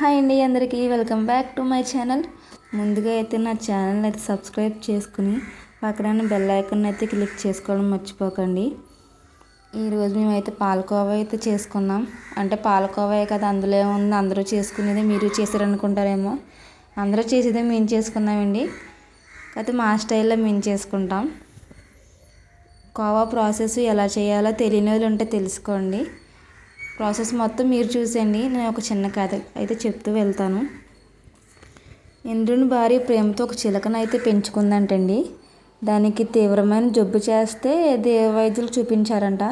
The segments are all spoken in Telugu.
హాయ్ అండి అందరికీ welcome back to my channel. ముందుగా అయితే నా ఛానల్ అయితే సబ్స్క్రైబ్ చేసుకుని పక్కన బెల్ ఐకాన్ అయితే క్లిక్ చేసుకోవడం మర్చిపోకండి. ఈరోజు మేమైతే పాలకోవా అయితే చేసుకున్నాం. అంటే పాలకోవా కదా అందులో ఏముంది? అందరూ చేసుకునేది మీరు చేశారనుకుంటారేమో. అందరూ చేసేదే మేము చేసుకున్నామండి. అయితే మా స్టైల్లో మేము చేసుకుంటాం. కోవా ప్రాసెస్ ఎలా చేయాలో తెలియని వాళ్ళు ఉంటే తెలుసుకోండి. ప్రాసెస్ మొత్తం మీరు చూసేయండి. నేను ఒక చిన్న కథ అయితే చెప్తూ వెళ్తాను. ఇంద్రుని భార్య ప్రేమతో ఒక చిలకను అయితే పెంచుకుందంటండి. దానికి తీవ్రమైన జబ్బు చేస్తే దేవవైద్యులు చూపించారంట.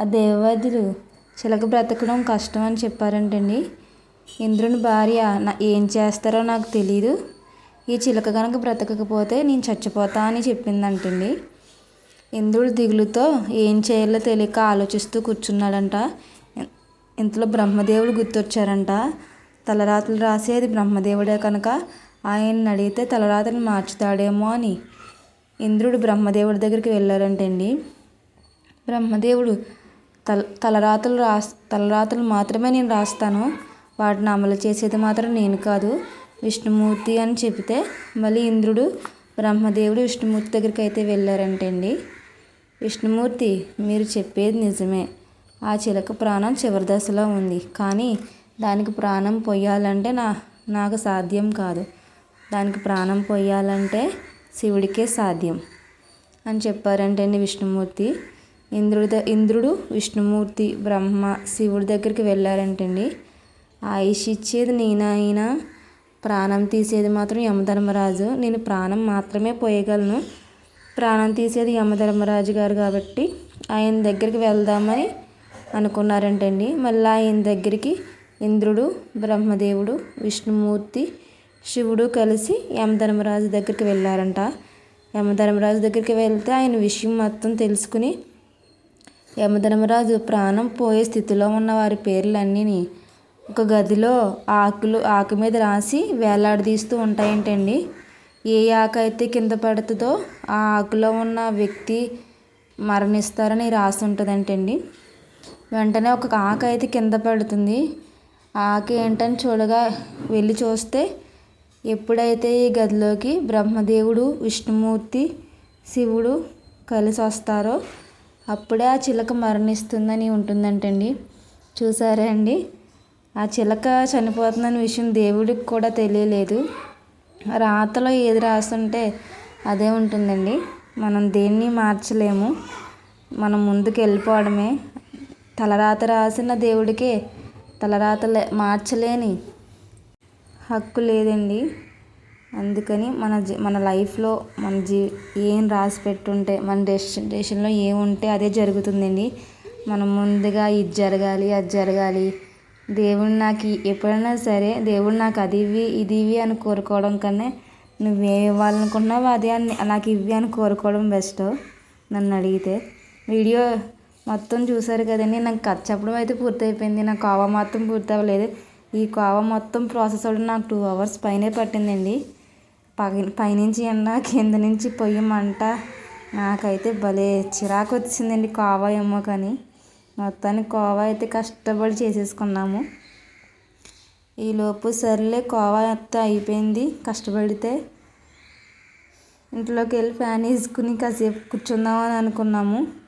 ఆ దేవవైద్యులు చిలక బ్రతకడం కష్టం అని చెప్పారంటండి. ఇంద్రుని భార్య నా ఏం చేస్తారో నాకు తెలియదు ఈ చిలక కనుక బ్రతకకపోతే నేను చచ్చిపోతా అని చెప్పిందంటండి. ఇంద్రుడు దిగులుతో ఏం చేయాలో తెలియక ఆలోచిస్తూ కూర్చున్నాడంట. ఇంతలో బ్రహ్మదేవుడు గుర్తొచ్చారంట. తలరాతలు రాసేది బ్రహ్మదేవుడే కనుక ఆయన్ని అడిగితే తలరాతలు మార్చుతాడేమో అని. ఇంద్రుడు బ్రహ్మదేవుడి దగ్గరికి వెళ్ళారంటండి. బ్రహ్మదేవుడు తల తలరాతలు రాస్ తలరాతలు మాత్రమే నేను రాస్తాను. వాటిని అమలు చేసేది మాత్రం నేను కాదు విష్ణుమూర్తి అని చెబితే మళ్ళీ ఇంద్రుడు బ్రహ్మదేవుడు విష్ణుమూర్తి దగ్గరికి అయితే వెళ్ళారంటండి. విష్ణుమూర్తి మీరు చెప్పేది నిజమే. ఆ చిలక ప్రాణం చివరి దశలో ఉంది. కానీ దానికి ప్రాణం పొయ్యాలంటే నా నాకు సాధ్యం కాదు. దానికి ప్రాణం పొయ్యాలంటే శివుడికే సాధ్యం అని చెప్పారంటండి విష్ణుమూర్తి. ఇంద్రుడి ఇంద్రుడు విష్ణుమూర్తి బ్రహ్మ శివుడి దగ్గరికి వెళ్ళారంటండి ఆయుష్ ఇచ్చేది నేనైనా ప్రాణం తీసేది మాత్రం యమధర్మరాజు. నేను ప్రాణం మాత్రమే పోయగలను ప్రాణం తీసేది యమధర్మరాజు గారు కాబట్టి ఆయన దగ్గరికి వెళ్దామని అనుకున్నారంటండి. మళ్ళీ ఆయన దగ్గరికి ఇంద్రుడు బ్రహ్మదేవుడు విష్ణుమూర్తి శివుడు కలిసి యమధర్మరాజు దగ్గరికి వెళ్ళారంట. యమధర్మరాజు దగ్గరికి వెళ్తే ఆయన విషయం మొత్తం తెలుసుకుని యమధర్మరాజు ప్రాణం పోయే స్థితిలో ఉన్న వారి పేర్లన్నీ ఒక గదిలో ఆకులు ఆకు మీద రాసి వేలాడదీస్తూ ఉంటాయంటండి. ఏ ఆకు అయితే కింద పడుతుందో ఆ ఆకులో ఉన్న వ్యక్తి మరణిస్తారని రాసి ఉంటుందంటండి. వెంటనే ఒక ఆక అయితే కింద పడుతుంది. ఆక ఏంటని చూడగా వెళ్ళి చూస్తే ఎప్పుడైతే ఈ గదిలోకి బ్రహ్మదేవుడు విష్ణుమూర్తి శివుడు కలిసి వస్తారో అప్పుడే ఆ చిలక మరణిస్తుందని ఉంటుందంటండి. చూసారా అండి? ఆ చిలక చనిపోతుందని విషయం దేవుడికి కూడా తెలియలేదు. రాతలో ఏది రాస్తుంటే అదే ఉంటుందండి. మనం దేన్ని మార్చలేము. మనం ముందుకు వెళ్ళిపోవడమే తలరాత రాసిన దేవుడికే తలరాత మార్చలేని హక్కు లేదండి. అందుకని మన మన లైఫ్లో మన జీ ఏం రాసి పెట్టుంటే మన డెస్టినేషన్లో ఏముంటే అదే జరుగుతుందండి. మనం ముందుగా ఇది జరగాలి అది జరగాలి. దేవుడు నాకు ఎప్పుడైనా సరే దేవుడు నాకు అది ఇవి ఇది ఇవి అని కోరుకోవడం కన్నా నువ్వే ఇవ్వాలనుకున్నావు అదే అని నాకు ఇవి అని కోరుకోవడం బెస్ట్ నన్ను అడిగితే. వీడియో మొత్తం చూసారు కదండి నాకు కథ చెప్పడం అయితే పూర్తయిపోయింది నా కోవా మాత్రం పూర్తి అవ్వలేదు. ఈ కోవా మొత్తం ప్రాసెస్ అవ్వడం నాకు టూ అవర్స్ పైనే పట్టిందండి. పై పైనుంచి ఎండ కింద నుంచి పొయ్యి మంట నాకైతే భలే చిరాకు వచ్చిందండి కోవా ఏమో కానీ. మొత్తానికి కోవా అయితే కష్టపడి చేసేసుకున్నాము. ఈలోపు సర్లే కోవా అంతా అయిపోయింది. కష్టపడితే ఇంట్లోకి వెళ్ళి ఫ్యాన్ వేసుకుని కాసేపు కూర్చుందామని అనుకున్నాము.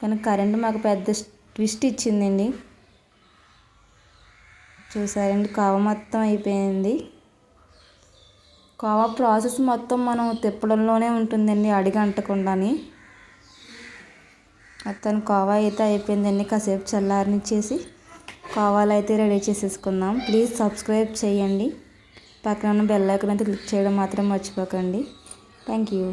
కానీ కరెంట్ మాకు పెద్ద ట్విస్ట్ ఇచ్చిందండి. చూసారండి కావ మొత్తం అయిపోయింది. కావ ప్రాసెస్ మొత్తం మనం తిప్పడంలోనే ఉంటుందండి అడిగి అంటకుండాని. మొత్తం కోవా అయితే అయిపోయిందండి కాసేపు చల్లారనిచ్చేసి కావాలు అయితే రెడీ చేసేసుకుందాం. ప్లీజ్ సబ్స్క్రైబ్ చేయండి. పక్కన ఉన్న బెల్ ఐకాన్ అయితే క్లిక్ చేయడం మాత్రం మర్చిపోకండి. Thank you.